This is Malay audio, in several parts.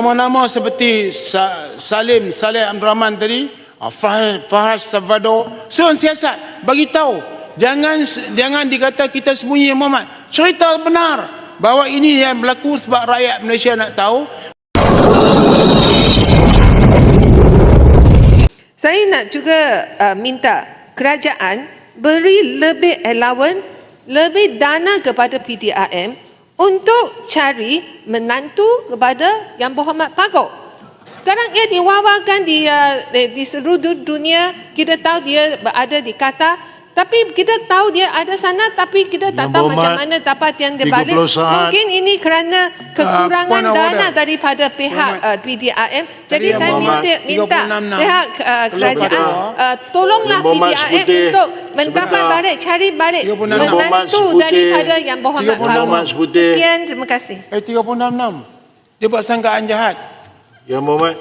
Nama-nama seperti Sa- Salim Saleh Abdul Rahman tadi, ah, Fahaz Salvador, Sun siasat bagi tahu jangan jangan dikata kita sembunyi Muhammad. Cerita benar bahawa ini yang berlaku sebab rakyat Malaysia nak tahu Saya nak juga uh, minta kerajaan beri lebih allowance, lebih dana kepada PTRM untuk cari menantu kepada Yang Berhormat Pago. Sekarang ia diwawakan di, uh, di, seluruh du- dunia, kita tahu dia berada di Qatar. Tapi kita tahu dia ada sana tapi kita tak Yang tahu macam mana dapat yang dia 30 balik. saat. Mungkin ini kerana kekurangan Puan dana Awada. daripada pihak uh, PTRM. Jadi Yang saya Berhormat, minta, minta 36. pihak uh, kerajaan uh, tolonglah Yang Berhormat PTRM Seputih. untuk mendapat Sebentar. balik, cari balik 36. Yang Berhormat menantu Seputih. daripada Yang Berhormat Berhormat Farouk. Sekian, terima kasih. eh 366. Dia buat sangkaan jahat. Yang Berhormat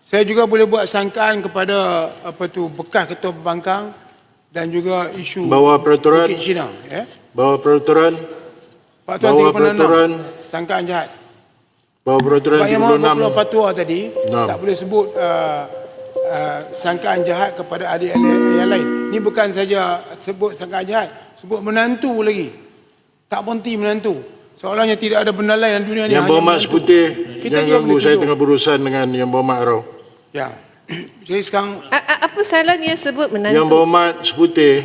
Saya juga boleh buat sangkaan kepada apa tu bekas ketua pembangkang dan juga isu Bawa peraturan. Bukit Cina, ya. bawa peraturan Pak Tuan Bawa 366. peraturan. Sangkaan jahat. bawa peraturan Pak Yang Mahu keluar 36 fatwa tadi Enam. tak boleh sebut uh, uh, sangkaan jahat kepada adik yang lain. Ini bukan saja sebut sangkaan jahat, sebut menantu lagi. Tak berhenti menantu. Seolahnya tidak ada benda lain dalam dunia ni. Yang Berhormat menantu. Seputih Kita juga ganggu saya tengah berurusan dengan Yang Berhormat Arau Ya. Jadi sekarang A- a- apa salahnya sebut menantu? Yang Berhormat Seputih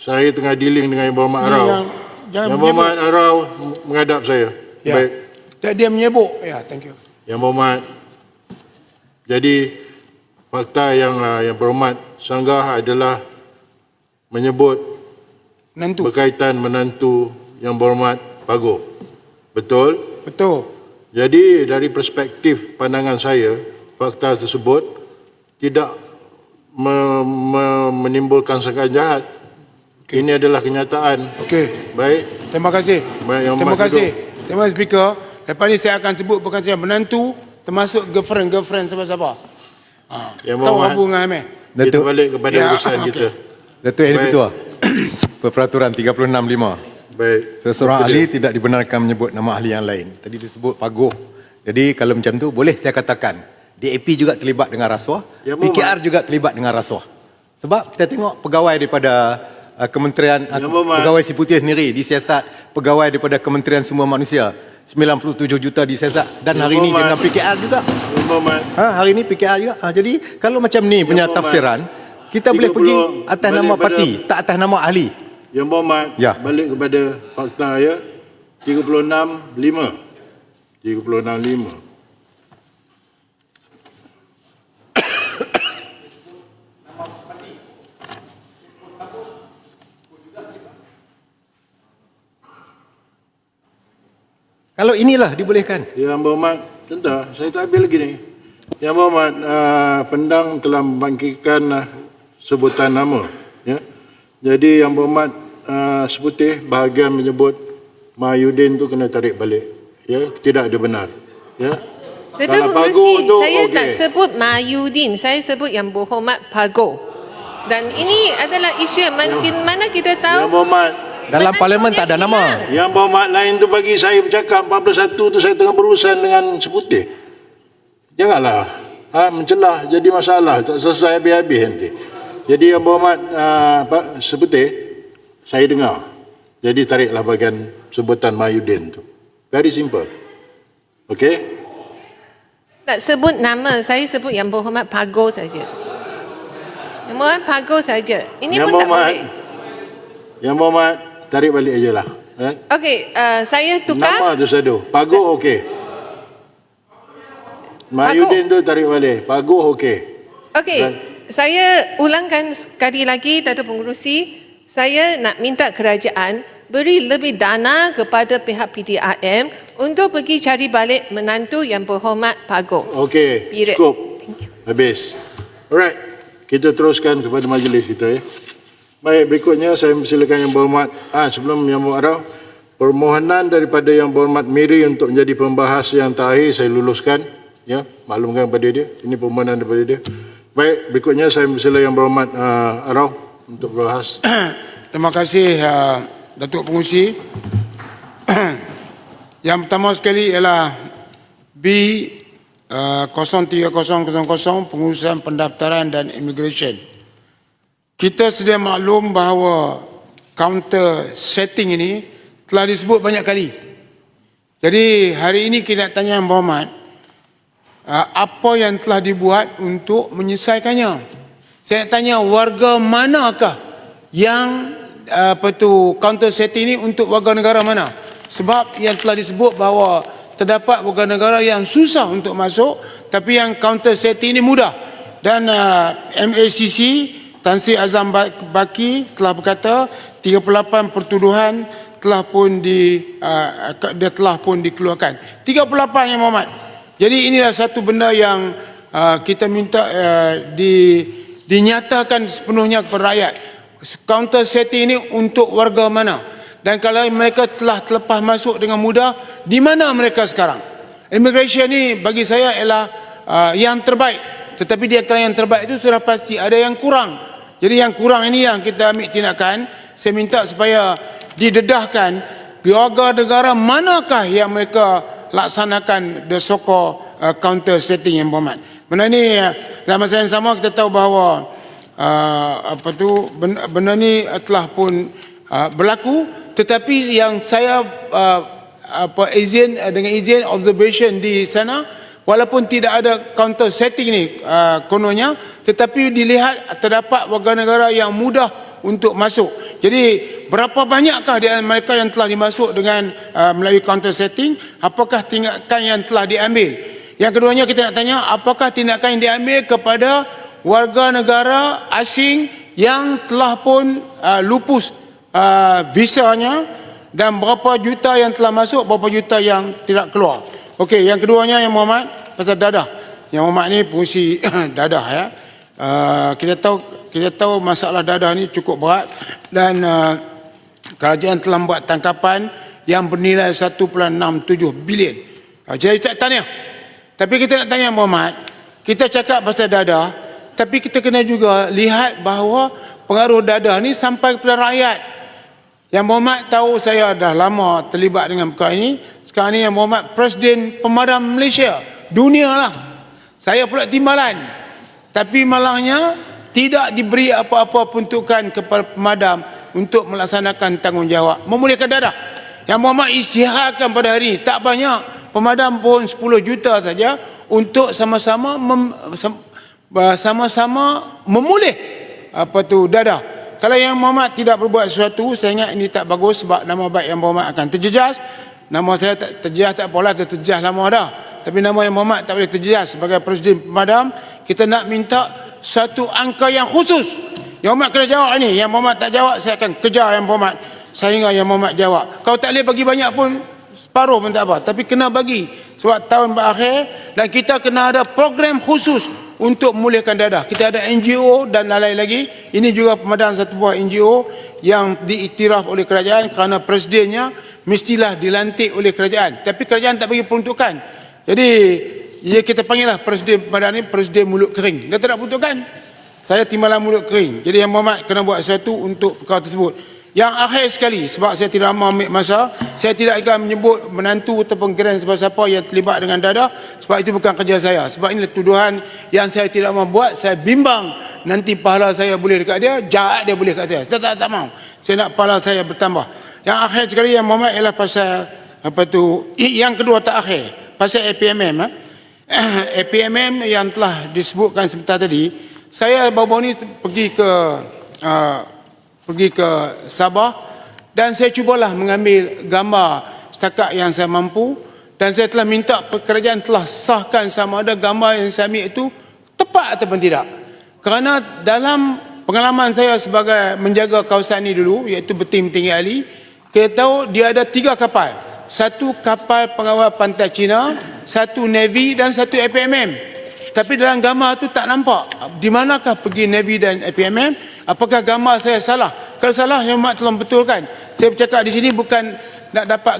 Saya tengah dealing dengan Yang Berhormat Arau yang- jangan Yang. Berhormat Arau menghadap saya ya. Baik Dia, dia menyebut. Ya, thank you. Yang Berhormat Jadi Fakta yang uh, yang berhormat Sanggah adalah Menyebut Menantu. Berkaitan menantu Yang berhormat Pago Betul? Betul. Jadi dari perspektif pandangan saya, fakta tersebut tidak me, me, menimbulkan sangkaan jahat. Okay. Ini adalah kenyataan. Okey. Baik. Terima kasih. Baik, Yang Terima kasih. Terima kasih Speaker. Lepas ni saya akan sebut bukan saja menantu termasuk girlfriend girlfriend siapa-siapa. Yang Tahu apa dengan Amir? kita balik kepada Ya, urusan okey. kita. Datuk Baik. Ketua. Peraturan 365. Baik. Seseorang ahli dia? tidak dibenarkan menyebut nama ahli yang lain. Tadi disebut paguh. Jadi kalau macam tu boleh saya katakan DAP juga terlibat dengan rasuah, Ya, PKR juga terlibat dengan rasuah. Sebab kita tengok pegawai daripada uh, Kementerian uh, Ya, Muhammad. pegawai si putih sendiri disiasat pegawai daripada Kementerian Semua Manusia 97 juta disiasat dan Ya, hari ini Muhammad. dengan PKR juga. Berhormat, Ha, hari ini PKR juga. Ha, jadi kalau macam ni punya Muhammad. tafsiran, kita boleh 30 pergi atas nama parti, tak atas nama ahli. yang berhormat Ya. balik kepada fakta ya. 36.5. 36.5. Kalau inilah dibolehkan. Yang berhormat, tentang saya tak habis lagi ni. Yang berhormat, uh, pendang telah membangkitkan uh, sebutan nama. Ya. Jadi yang berhormat uh, seputih bahagian menyebut Mahyudin tu kena tarik balik. Ya, tidak ada benar. Ya. Tetapi Pago mesti tu, saya okey. tak sebut Mayudin, saya sebut yang berhormat Pago. Dan ini adalah isu yang makin mana kita Yang tahu berhormat, Dalam parlimen tak ada nama. yang berhormat lain tu bagi saya bercakap 41 tu saya tengah berurusan dengan seputih. Janganlah ha, mencelah jadi masalah tak selesai habis-habis nanti. Jadi yang berhormat uh, Pak seputih saya dengar. Jadi tariklah bahagian sebutan Mahyudin tu. Very simple. Okey? tak sebut nama, saya sebut yang berhormat Pago saja. Yang berhormat Pago saja. Ini yang pun tak berhormat boleh. Yang berhormat tarik balik aje lah. Ha? Okey, uh, saya tukar. Nama tu sadu. Paguh okey. Mahyudin tu tarik balik. Paguh okey. Okey, saya ulangkan sekali lagi Datuk Pengurusi, saya nak minta kerajaan beri lebih dana kepada pihak PTRM untuk pergi cari balik menantu yang berhormat Pago. Okey, cukup. Habis. Alright, kita teruskan kepada majlis kita ya. Baik, berikutnya saya persilakan Yang Berhormat. Ah, sebelum Yang Berhormat permohonan daripada Yang Berhormat Miri untuk menjadi pembahas yang terakhir saya luluskan. Ya, maklumkan kepada dia. Ini permohonan daripada dia. Baik, berikutnya saya persilakan Yang Berhormat uh, Arau untuk berbahas. Terima kasih uh, Datuk Pengusi. Yang pertama sekali ialah B uh, 03000 pengurusan pendaftaran dan immigration. Kita sedia maklum bahawa counter setting ini telah disebut banyak kali. Jadi hari ini kita nak tanya Yang Berhormat, uh, apa yang telah dibuat untuk menyelesaikannya? Saya nak tanya warga manakah yang uh, apa tu counter setting ini untuk warga negara mana? Sebab yang telah disebut bahawa terdapat warga negara yang susah untuk masuk tapi yang counter setting ini mudah. Dan uh, MACC Tan Sri Azam Ba- Baki telah berkata 38 pertuduhan telah pun di uh, dia telah pun dikeluarkan. 38 yang Muhammad. Jadi inilah satu benda yang uh, kita minta uh, di dinyatakan sepenuhnya kepada rakyat. Counter setting ini untuk warga mana? Dan kalau mereka telah terlepas masuk dengan mudah, di mana mereka sekarang? Immigration ni bagi saya ialah uh, yang terbaik. Tetapi dia kalau yang terbaik itu sudah pasti ada yang kurang. Jadi yang kurang ini yang kita ambil tindakan. Saya minta supaya didedahkan warga negara manakah yang mereka laksanakan the so-called uh, counter setting yang berhormat. Benda ni uh, dalam masa yang sama kita tahu bahawa uh, apa tu benda, benda ni uh, telah pun uh, berlaku tetapi yang saya uh, apa izin uh, dengan izin observation di sana walaupun tidak ada counter setting ni uh, kononnya tetapi dilihat terdapat warga negara yang mudah untuk masuk. Jadi berapa banyakkah di mereka yang telah dimasuk dengan uh, melalui counter setting? Apakah tindakan yang telah diambil? Yang keduanya kita nak tanya apakah tindakan yang diambil kepada warga negara asing yang telah pun uh, lupus uh, visanya dan berapa juta yang telah masuk, berapa juta yang tidak keluar. Okey, yang keduanya yang Muhammad pasal dadah. Yang Muhammad ni fungsi dadah ya. Uh, kita tahu kita tahu masalah dadah ni cukup berat dan uh, kerajaan telah membuat tangkapan yang bernilai 1.67 bilion. Uh, jadi tak tanya. Tapi kita nak tanya Muhammad, kita cakap pasal dadah, tapi kita kena juga lihat bahawa pengaruh dadah ni sampai kepada rakyat. Yang Muhammad tahu saya dah lama terlibat dengan perkara ini. Sekarang ni yang Muhammad Presiden Pemadam Malaysia. Dunia lah. Saya pula timbalan. Tapi malangnya tidak diberi apa-apa peruntukan kepada pemadam untuk melaksanakan tanggungjawab. Memulihkan dadah. Yang Muhammad isytiharkan pada hari ini. Tak banyak. Pemadam pun 10 juta saja untuk sama-sama mem, sam- sama-sama memulih apa tu dadah. Kalau yang Muhammad tidak berbuat sesuatu, saya ingat ini tak bagus sebab nama baik yang Muhammad akan terjejas. Nama saya tak terjejas tak apalah, terjejas lama dah. Tapi nama yang Muhammad tak boleh terjejas sebagai Presiden Pemadam. Kita nak minta satu angka yang khusus. Yang Muhammad kena jawab ni. Yang Muhammad tak jawab, saya akan kejar yang Muhammad. Sehingga yang Muhammad jawab. Kalau tak boleh bagi banyak pun, separuh pun tak apa. Tapi kena bagi. Sebab tahun berakhir dan kita kena ada program khusus untuk memulihkan dadah. Kita ada NGO dan lain-lain lagi. Ini juga pemadam satu buah NGO yang diiktiraf oleh kerajaan kerana presidennya mestilah dilantik oleh kerajaan. Tapi kerajaan tak bagi peruntukan. Jadi ya kita panggillah presiden pemadam ni presiden mulut kering. Dia tak nak peruntukan. Saya timbalan mulut kering. Jadi yang Muhammad kena buat sesuatu untuk perkara tersebut. Yang akhir sekali sebab saya tidak mahu ambil masa, saya tidak akan menyebut menantu ataupun grand siapa-siapa yang terlibat dengan dadah sebab itu bukan kerja saya. Sebab ini tuduhan yang saya tidak mahu buat, saya bimbang nanti pahala saya boleh dekat dia, jahat dia boleh dekat saya. Saya tak, tak mahu. Saya nak pahala saya bertambah. Yang akhir sekali yang Muhammad ialah pasal apa tu? Yang kedua tak akhir, pasal APMM. Eh? APMM yang telah disebutkan sebentar tadi, saya baru-baru ni pergi ke uh, pergi ke Sabah dan saya cubalah mengambil gambar setakat yang saya mampu dan saya telah minta kerajaan telah sahkan sama ada gambar yang saya ambil itu tepat ataupun tidak. Kerana dalam pengalaman saya sebagai menjaga kawasan ini dulu iaitu bertim tinggi ali, kita tahu dia ada tiga kapal. Satu kapal pengawal pantai Cina, satu Navy dan satu APMM. Tapi dalam gambar tu tak nampak di manakah pergi Navy dan APMM Apakah gambar saya salah? Kalau salah, yang mak tolong betulkan. Saya bercakap di sini bukan nak dapat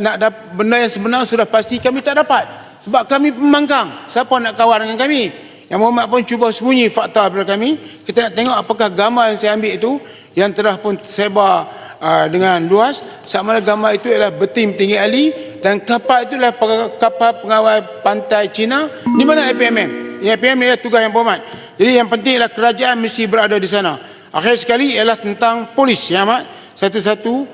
nak dapat benda yang sebenar sudah pasti kami tak dapat. Sebab kami pembangkang. Siapa nak kawan dengan kami? Yang Muhammad pun cuba sembunyi fakta daripada kami. Kita nak tengok apakah gambar yang saya ambil itu yang telah pun tersebar uh, dengan luas. Sama ada gambar itu ialah betim tinggi ali Dan kapal itulah pe- kapal pengawal pantai Cina. Di mana APMM? Yang APMM ni adalah tugas yang berhormat. Jadi yang penting adalah kerajaan mesti berada di sana. Akhir sekali ialah tentang polis ya Mat. 110000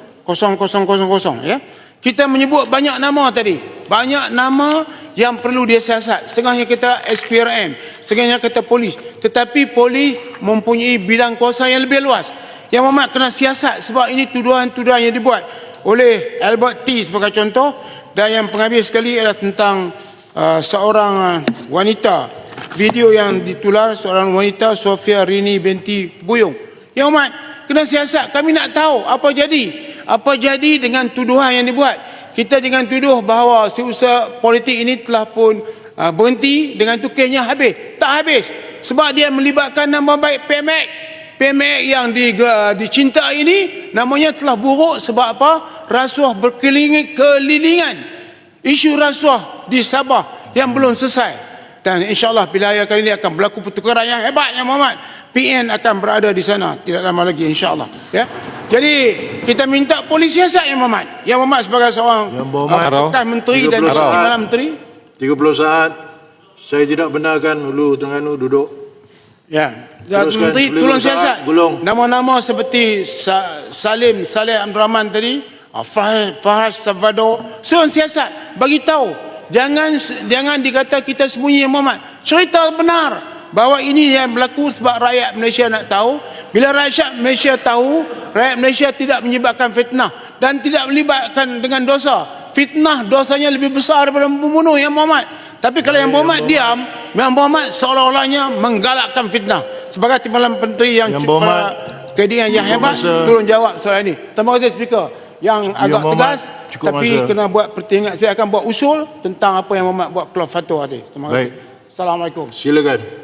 ya. Kita menyebut banyak nama tadi. Banyak nama yang perlu dia siasat. Setengahnya kita SPRM, setengahnya kita polis. Tetapi polis mempunyai bidang kuasa yang lebih luas. Yang Muhammad kena siasat sebab ini tuduhan-tuduhan yang dibuat oleh Albert T sebagai contoh dan yang penghabis sekali adalah tentang uh, seorang uh, wanita video yang ditular seorang wanita Sofia Rini binti Buyung. Yang Muhammad kena siasat. Kami nak tahu apa jadi. Apa jadi dengan tuduhan yang dibuat. Kita jangan tuduh bahawa seusaha politik ini telah pun uh, berhenti dengan tu kenyah habis. Tak habis. Sebab dia melibatkan nama baik PMX PMX yang di, uh, dicintai ini namanya telah buruk sebab apa? Rasuah berkeliling kelilingan. Isu rasuah di Sabah yang belum selesai. Dan insyaallah pilihan kali ini akan berlaku pertukaran yang hebat yang Muhammad PN akan berada di sana tidak lama lagi insyaallah ya jadi kita minta polis siasat yang Muhammad yang Muhammad sebagai seorang Yang Berhormat. uh, bekas menteri dan 30 saat. timbalan menteri 30 saat. Saya tidak benarkan Hulu Terengganu duduk. Ya. Dan Teruskan Menteri tolong siasat. gulung. Nama-nama seperti Sa- Salim Saleh Abdul Rahman tadi, ah, Fah- Fahaz Salvador, suruh siasat, bagi tahu. Jangan jangan dikata kita sembunyi Muhammad. Cerita benar bahawa ini yang berlaku sebab rakyat Malaysia nak tahu. Bila rakyat Malaysia tahu, rakyat Malaysia tidak menyebabkan fitnah dan tidak melibatkan dengan dosa. Fitnah dosanya lebih besar daripada membunuh yang Muhammad. Tapi kalau yang Muhammad diam, yang Muhammad seolah-olahnya menggalakkan fitnah. Sebagai timbalan menteri yang Yang Berhormat, keadaan yang cukup hebat, masa. tolong jawab soalan ini. Terima kasih speaker. Yang agak Berhormat, tegas, cukup tapi masa. kena buat pertingat. Saya akan buat usul tentang apa yang Muhammad buat keluar fatwa tadi. Terima kasih. Baik. Assalamualaikum. Silakan.